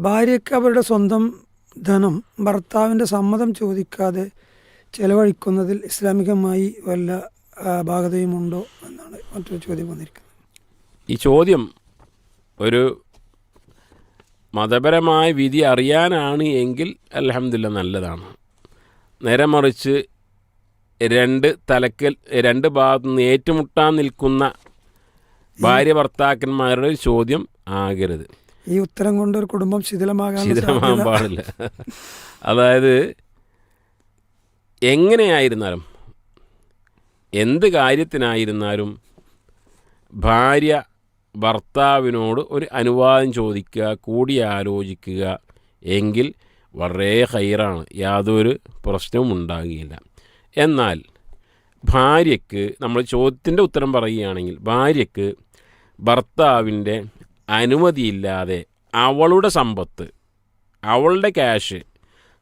ഭാര്യയ്ക്ക് അവരുടെ സ്വന്തം ധനം ഭർത്താവിന്റെ സമ്മതം ചോദിക്കാതെ ചെലവഴിക്കുന്നതിൽ ഇസ്ലാമികമായി വല്ല ഭാഗതയുമുണ്ടോ എന്നാണ് മറ്റൊരു ചോദ്യം വന്നിരിക്കുന്നത്. ഈ ചോദ്യം ഒരു മതപരമായ വിധി അറിയാനാണ് എങ്കിൽ അലഹമില്ല നല്ലതാണ്. നേരെ മറിച്ച് രണ്ട് തലക്കൽ രണ്ട് ഭാഗത്തു നിന്ന് ഏറ്റുമുട്ടാൻ നിൽക്കുന്ന ഭാര്യ ഭർത്താക്കന്മാരുടെ ചോദ്യം ആകരുത്. ഈ ഉത്തരം കൊണ്ട് ഒരു കുടുംബം ശിഥിലമാകാൻ ശിഥിലമാകാൻ പാടില്ല. അതായത് എങ്ങനെയായിരുന്നാലും എന്ത് കാര്യത്തിനായിരുന്നാലും ഭാര്യ ഭർത്താവിനോട് ഒരു അനുവാദം ചോദിക്കുക കൂടിയാലോചിക്കുക എങ്കിൽ വളരെ ഹൈറാണ്. യാതൊരു പ്രശ്നവും ഉണ്ടാകുകയില്ല എന്നാൽ ഭാര്യയ്ക്ക് നമ്മൾ ചോദ്യത്തിന്റെ ഉത്തരം പറയുകയാണെങ്കിൽ ഭാര്യയ്ക്ക് ഭർത്താവിന്റെ അനുമതിയില്ലാതെ അവളുടെ സമ്പത്ത് അവളുടെ ക്യാഷ്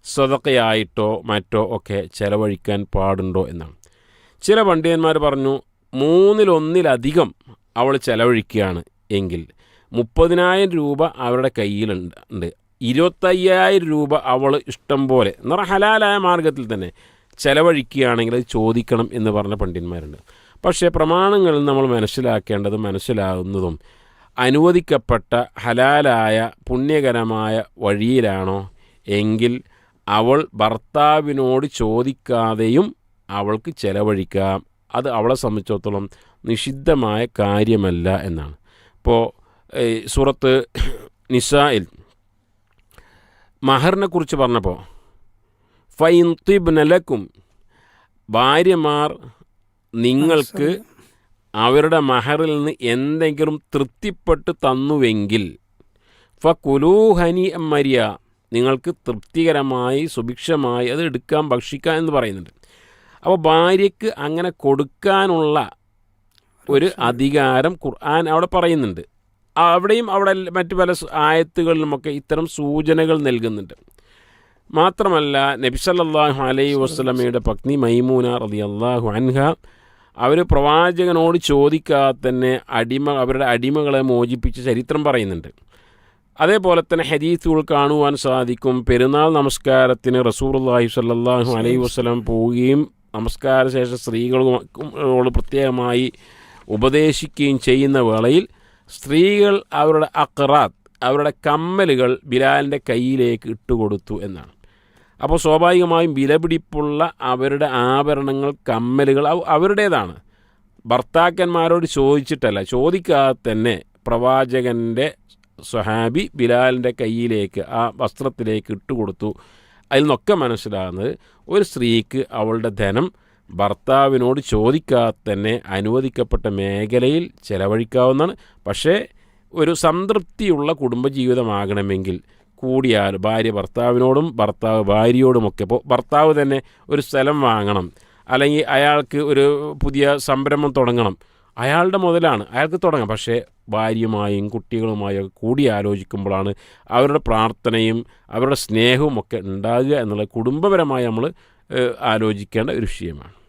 സ്വതക്കയായിട്ടോ മറ്റോ ഒക്കെ ചെലവഴിക്കാൻ പാടുണ്ടോ എന്നാണ്. ചില പണ്ഡിതന്മാർ പറഞ്ഞു മൂന്നിലൊന്നിലധികം അവൾ ചെലവഴിക്കുകയാണ് എങ്കിൽ മുപ്പതിനായിരം രൂപ അവരുടെ കയ്യിലുണ്ട് ഉണ്ട്. ഇരുപത്തയ്യായിരം രൂപ അവൾ ഇഷ്ടം പോലെ എന്ന് പറഞ്ഞാൽ ഹലാലായ മാർഗത്തിൽ തന്നെ ചെലവഴിക്കുകയാണെങ്കിൽ അത് ചോദിക്കണം എന്ന് പറഞ്ഞ പണ്ഡിതന്മാരുണ്ട് പക്ഷേ പ്രമാണങ്ങളിൽ നമ്മൾ മനസ്സിലാക്കേണ്ടതും മനസ്സിലാകുന്നതും അനുവദിക്കപ്പെട്ട ഹലാലായ പുണ്യകരമായ വഴിയിലാണോ എങ്കിൽ അവൾ ഭർത്താവിനോട് ചോദിക്കാതെയും അവൾക്ക് ചെലവഴിക്കാം. അത് അവളെ സംബന്ധിച്ചിടത്തോളം നിഷിദ്ധമായ കാര്യമല്ല എന്നാണ്. ഇപ്പോൾ സുറത്ത് നിസായിൽ മഹറിനെ കുറിച്ച് പറഞ്ഞപ്പോൾ ഫൈൻ തിബ്നലക്കും ഭാര്യമാർ നിങ്ങൾക്ക് അവരുടെ മഹറിൽ നിന്ന് എന്തെങ്കിലും തൃപ്തിപ്പെട്ട് തന്നുവെങ്കിൽ ഫ കുലൂഹനി മരിയ നിങ്ങൾക്ക് തൃപ്തികരമായി സുഭിക്ഷമായി അത് എടുക്കാൻ ഭക്ഷിക്കാം എന്ന് പറയുന്നുണ്ട്. അപ്പോൾ ഭാര്യയ്ക്ക് അങ്ങനെ കൊടുക്കാനുള്ള ഒരു അധികാരം. ഖുർആൻ അവിടെ പറയുന്നുണ്ട്. അവിടെയും അവിടെ മറ്റു പല ആയത്തുകളിലുമൊക്കെ ഇത്തരം സൂചനകൾ നൽകുന്നുണ്ട്. മാത്രമല്ല നബിസല്ലാഹു അലൈ അലൈഹി വസ്ലമയുടെ പത്നി മൈമൂന റതി അള്ളാഹു അൻഹ അവർ പ്രവാചകനോട് ചോദിക്കാതെ തന്നെ അടിമ അവരുടെ അടിമകളെ മോചിപ്പിച്ച് ചരിത്രം പറയുന്നുണ്ട്. അതേപോലെ തന്നെ ഹദീസുകൾ കാണുവാൻ സാധിക്കും. പെരുന്നാൾ നമസ്കാരത്തിന് റസൂർല്ലാഹി സല്ലാഹു അലൈഹി വസ്ലം പോവുകയും നമസ്കാര ശേഷം സ്ത്രീകളോട് പ്രത്യേകമായി ഉപദേശിക്കുകയും ചെയ്യുന്ന വേളയിൽ സ്ത്രീകൾ അവരുടെ അക്റാത്ത് അവരുടെ കമ്മലുകൾ ബിലാലിന്റെ കയ്യിലേക്ക് ഇട്ടുകൊടുത്തു എന്നാണ്. അപ്പോൾ സ്വാഭാവികമായും വിലപിടിപ്പുള്ള അവരുടെ ആഭരണങ്ങൾ കമ്മലുകൾ അവരുടേതാണ്. ഭർത്താക്കന്മാരോട് ചോദിച്ചിട്ടല്ല ചോദിക്കാതെ തന്നെ പ്രവാചകന്റെ സ്വഹാബി ബിലാലിന്റെ കയ്യിലേക്ക് ആ വസ്ത്രത്തിലേക്ക് ഇട്ടുകൊടുത്തു അതിൽ നിന്നൊക്കെ മനസ്സിലാകുന്നത് ഒരു സ്ത്രീക്ക് അവളുടെ ധനം ഭർത്താവിനോട് ചോദിക്കാതെ തന്നെ അനുവദിക്കപ്പെട്ട മേഖലയിൽ ചെലവഴിക്കാവുന്നതാണ്. പക്ഷേ ഒരു സംതൃപ്തിയുള്ള കുടുംബജീവിതമാകണമെങ്കിൽ കൂടിയാൽ ഭാര്യ ഭർത്താവിനോടും ഭർത്താവ് ഭാര്യയോടുമൊക്കെ. ഇപ്പോൾ ഭർത്താവ് തന്നെ ഒരു സ്ഥലം വാങ്ങണം. അല്ലെങ്കിൽ അയാൾക്ക് ഒരു പുതിയ സംരംഭം തുടങ്ങണം. അയാളുടെ മുതലാണ്. അയാൾക്ക് തുടങ്ങാം. പക്ഷേ ഭാര്യയുമായും കുട്ടികളുമായും കൂടി ആലോചിക്കുമ്പോഴാണ് അവരുടെ പ്രാർത്ഥനയും അവരുടെ സ്നേഹവും ഒക്കെ ഉണ്ടാകുക എന്നുള്ളത് കുടുംബപരമായി നമ്മൾ ആലോചിക്കേണ്ട ഒരു വിഷയമാണ്.